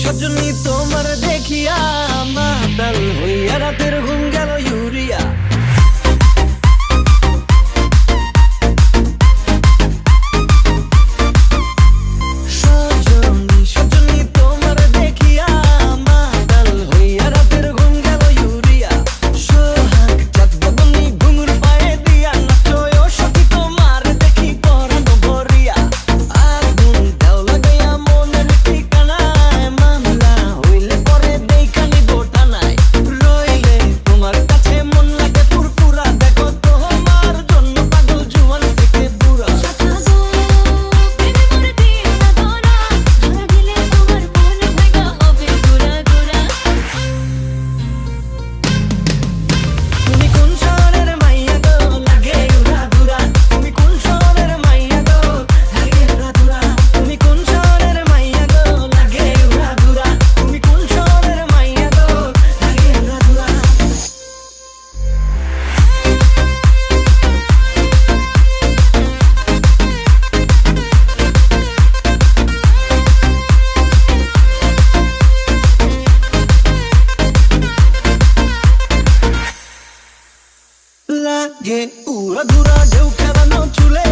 সজনী তোমার দেখিয়া মাতাল হইয়া রাতের ঘুম গেল ইউরিয়া। ये पूरा धुरा ढेव खेलानो चूल्हे